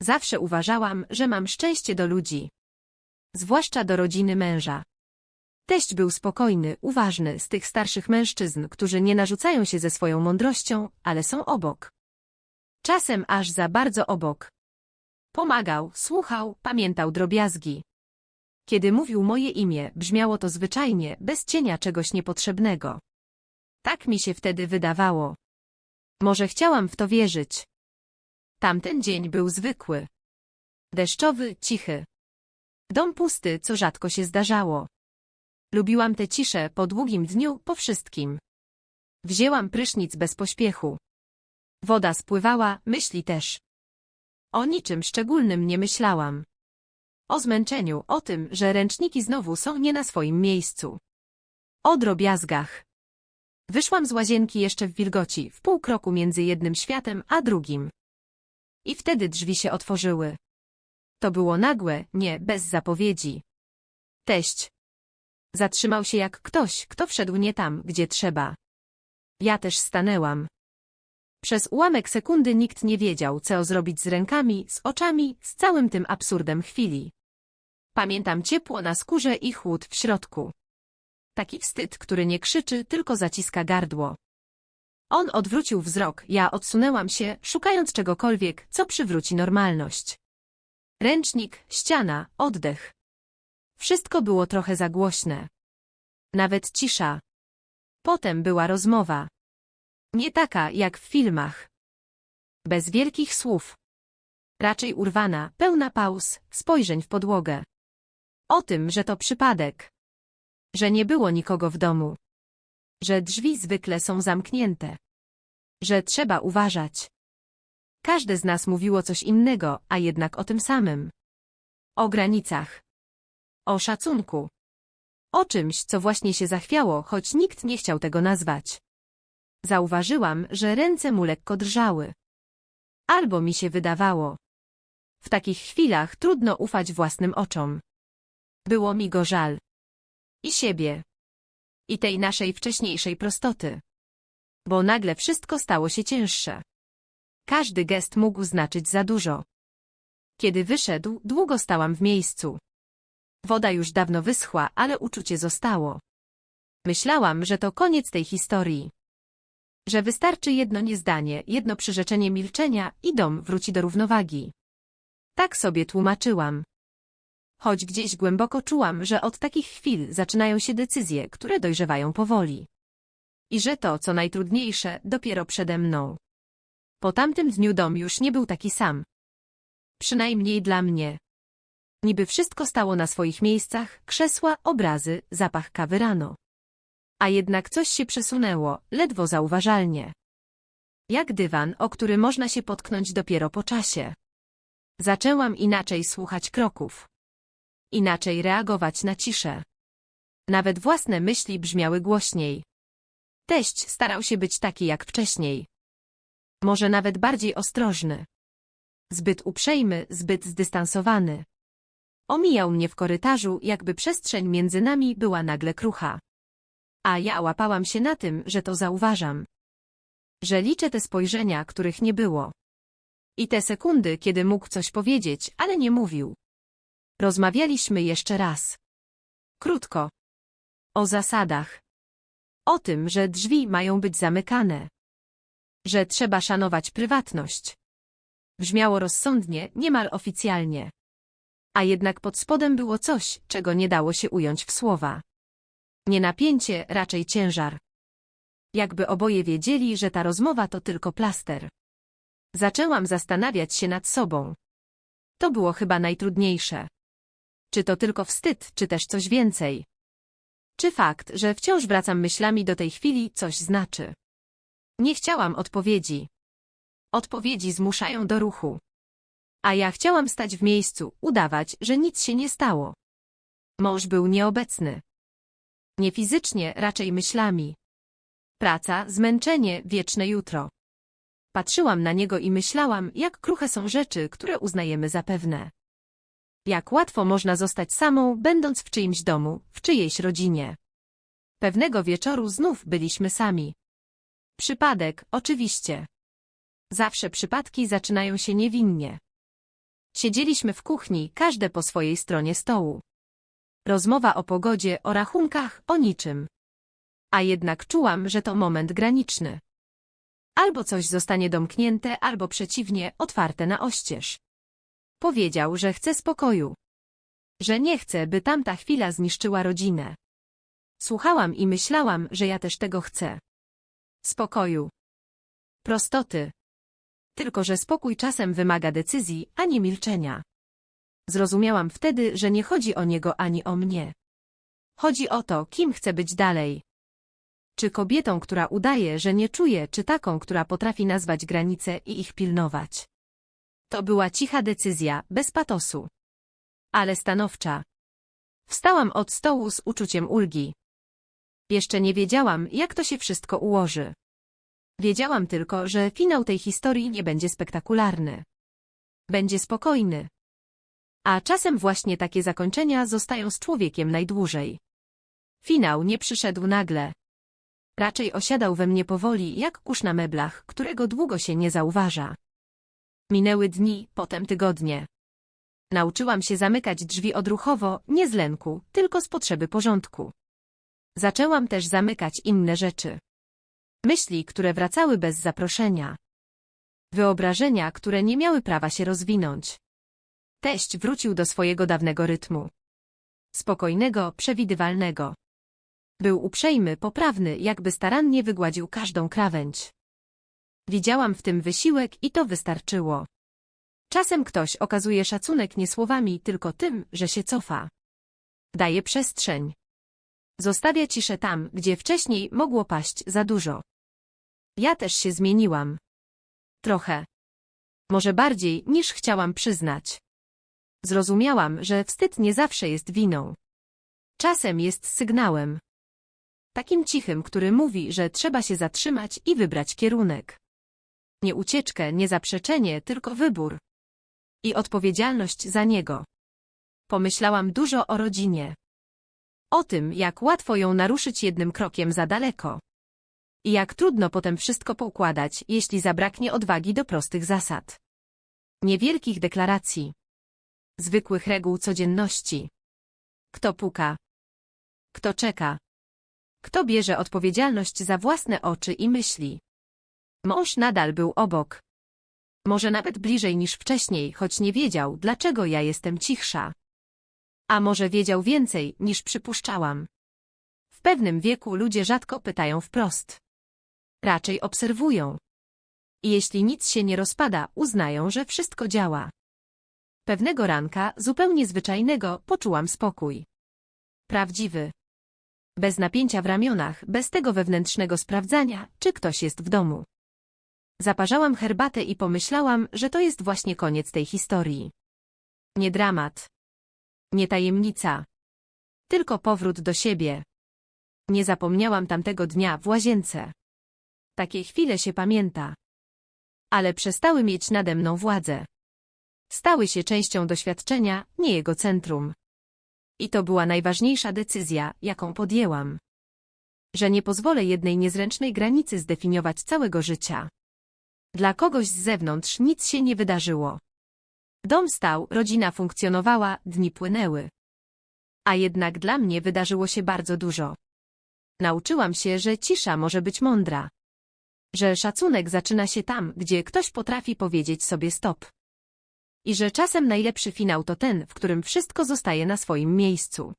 Zawsze uważałam, że mam szczęście do ludzi. Zwłaszcza do rodziny męża. Teść był spokojny, uważny, z tych starszych mężczyzn, którzy nie narzucają się ze swoją mądrością, ale są obok. Czasem aż za bardzo obok. Pomagał, słuchał, pamiętał drobiazgi. Kiedy mówił moje imię, brzmiało to zwyczajnie, bez cienia czegoś niepotrzebnego. Tak mi się wtedy wydawało. Może chciałam w to wierzyć. Tamten dzień był zwykły. Deszczowy, cichy. Dom pusty, co rzadko się zdarzało. Lubiłam tę ciszę po długim dniu, po wszystkim. Wzięłam prysznic bez pośpiechu. Woda spływała, myśli też. O niczym szczególnym nie myślałam. O zmęczeniu, o tym, że ręczniki znowu są nie na swoim miejscu. O drobiazgach. Wyszłam z łazienki jeszcze w wilgoci, w pół kroku między jednym światem a drugim. I wtedy drzwi się otworzyły. To było nagłe, nie, bez zapowiedzi. Teść. Zatrzymał się jak ktoś, kto wszedł nie tam, gdzie trzeba. Ja też stanęłam. Przez ułamek sekundy nikt nie wiedział, co zrobić z rękami, z oczami, z całym tym absurdem chwili. Pamiętam ciepło na skórze i chłód w środku. Taki wstyd, który nie krzyczy, tylko zaciska gardło. On odwrócił wzrok, ja odsunęłam się, szukając czegokolwiek, co przywróci normalność. Ręcznik, ściana, oddech. Wszystko było trochę za głośne. Nawet cisza. Potem była rozmowa. Nie taka, jak w filmach. Bez wielkich słów. Raczej urwana, pełna pauz, spojrzeń w podłogę. O tym, że to przypadek. Że nie było nikogo w domu. Że drzwi zwykle są zamknięte. Że trzeba uważać. Każde z nas mówiło coś innego, a jednak o tym samym. O granicach. O szacunku. O czymś, co właśnie się zachwiało, choć nikt nie chciał tego nazwać. Zauważyłam, że ręce mu lekko drżały. Albo mi się wydawało. W takich chwilach trudno ufać własnym oczom. Było mi go żal. I siebie. I tej naszej wcześniejszej prostoty. Bo nagle wszystko stało się cięższe. Każdy gest mógł znaczyć za dużo. Kiedy wyszedł, długo stałam w miejscu. Woda już dawno wyschła, ale uczucie zostało. Myślałam, że to koniec tej historii. Że wystarczy jedno niezdanie, jedno przyrzeczenie milczenia i dom wróci do równowagi. Tak sobie tłumaczyłam. Choć gdzieś głęboko czułam, że od takich chwil zaczynają się decyzje, które dojrzewają powoli. I że to, co najtrudniejsze, dopiero przede mną. Po tamtym dniu dom już nie był taki sam. Przynajmniej dla mnie. Niby wszystko stało na swoich miejscach, krzesła, obrazy, zapach kawy rano. A jednak coś się przesunęło, ledwo zauważalnie. Jak dywan, o który można się potknąć dopiero po czasie. Zaczęłam inaczej słuchać kroków. Inaczej reagować na ciszę. Nawet własne myśli brzmiały głośniej. Teść starał się być taki jak wcześniej. Może nawet bardziej ostrożny. Zbyt uprzejmy, zbyt zdystansowany. Omijał mnie w korytarzu, jakby przestrzeń między nami była nagle krucha. A ja łapałam się na tym, że to zauważam. Że liczę te spojrzenia, których nie było. I te sekundy, kiedy mógł coś powiedzieć, ale nie mówił. Rozmawialiśmy jeszcze raz. Krótko. O zasadach. O tym, że drzwi mają być zamykane. Że trzeba szanować prywatność. Brzmiało rozsądnie, niemal oficjalnie. A jednak pod spodem było coś, czego nie dało się ująć w słowa. Nie napięcie, raczej ciężar. Jakby oboje wiedzieli, że ta rozmowa to tylko plaster. Zaczęłam zastanawiać się nad sobą. To było chyba najtrudniejsze. Czy to tylko wstyd, czy też coś więcej? Czy fakt, że wciąż wracam myślami do tej chwili, coś znaczy? Nie chciałam odpowiedzi. Odpowiedzi zmuszają do ruchu. A ja chciałam stać w miejscu, udawać, że nic się nie stało. Mąż był nieobecny. Nie fizycznie, raczej myślami. Praca, zmęczenie, wieczne jutro. Patrzyłam na niego i myślałam, jak kruche są rzeczy, które uznajemy za pewne. Jak łatwo można zostać samą, będąc w czyimś domu, w czyjejś rodzinie. Pewnego wieczoru znów byliśmy sami. Przypadek, oczywiście. Zawsze przypadki zaczynają się niewinnie. Siedzieliśmy w kuchni, każde po swojej stronie stołu. Rozmowa o pogodzie, o rachunkach, o niczym. A jednak czułam, że to moment graniczny. Albo coś zostanie domknięte, albo przeciwnie, otwarte na oścież. Powiedział, że chce spokoju. Że nie chce, by tamta chwila zniszczyła rodzinę. Słuchałam i myślałam, że ja też tego chcę. Spokoju. Prostoty. Tylko, że spokój czasem wymaga decyzji, a nie milczenia. Zrozumiałam wtedy, że nie chodzi o niego ani o mnie. Chodzi o to, kim chcę być dalej. Czy kobietą, która udaje, że nie czuje, czy taką, która potrafi nazwać granice i ich pilnować. To była cicha decyzja, bez patosu. Ale stanowcza. Wstałam od stołu z uczuciem ulgi. Jeszcze nie wiedziałam, jak to się wszystko ułoży. Wiedziałam tylko, że finał tej historii nie będzie spektakularny. Będzie spokojny. A czasem właśnie takie zakończenia zostają z człowiekiem najdłużej. Finał nie przyszedł nagle. Raczej osiadał we mnie powoli, jak kurz na meblach, którego długo się nie zauważa. Minęły dni, potem tygodnie. Nauczyłam się zamykać drzwi odruchowo, nie z lęku, tylko z potrzeby porządku. Zaczęłam też zamykać inne rzeczy. Myśli, które wracały bez zaproszenia. Wyobrażenia, które nie miały prawa się rozwinąć. Teść wrócił do swojego dawnego rytmu. Spokojnego, przewidywalnego. Był uprzejmy, poprawny, jakby starannie wygładził każdą krawędź. Widziałam w tym wysiłek i to wystarczyło. Czasem ktoś okazuje szacunek nie słowami, tylko tym, że się cofa. Daje przestrzeń. Zostawia ciszę tam, gdzie wcześniej mogło paść za dużo. Ja też się zmieniłam. Trochę. Może bardziej, niż chciałam przyznać. Zrozumiałam, że wstyd nie zawsze jest winą. Czasem jest sygnałem. Takim cichym, który mówi, że trzeba się zatrzymać i wybrać kierunek. Nie ucieczkę, nie zaprzeczenie, tylko wybór. I odpowiedzialność za niego. Pomyślałam dużo o rodzinie. O tym, jak łatwo ją naruszyć jednym krokiem za daleko. I jak trudno potem wszystko poukładać, jeśli zabraknie odwagi do prostych zasad. Niewielkich deklaracji. Zwykłych reguł codzienności. Kto puka? Kto czeka? Kto bierze odpowiedzialność za własne oczy i myśli? Mąż nadal był obok. Może nawet bliżej niż wcześniej, choć nie wiedział, dlaczego ja jestem cichsza. A może wiedział więcej, niż przypuszczałam. W pewnym wieku ludzie rzadko pytają wprost. Raczej obserwują. I jeśli nic się nie rozpada, uznają, że wszystko działa. Pewnego ranka, zupełnie zwyczajnego, poczułam spokój. Prawdziwy. Bez napięcia w ramionach, bez tego wewnętrznego sprawdzania, czy ktoś jest w domu. Zaparzałam herbatę i pomyślałam, że to jest właśnie koniec tej historii. Nie dramat. Nie tajemnica. Tylko powrót do siebie. Nie zapomniałam tamtego dnia w łazience. Takie chwile się pamięta. Ale przestały mieć nade mną władzę. Stały się częścią doświadczenia, nie jego centrum. I to była najważniejsza decyzja, jaką podjęłam. Że nie pozwolę jednej niezręcznej granicy zdefiniować całego życia. Dla kogoś z zewnątrz nic się nie wydarzyło. Dom stał, rodzina funkcjonowała, dni płynęły. A jednak dla mnie wydarzyło się bardzo dużo. Nauczyłam się, że cisza może być mądra. Że szacunek zaczyna się tam, gdzie ktoś potrafi powiedzieć sobie stop. I że czasem najlepszy finał to ten, w którym wszystko zostaje na swoim miejscu.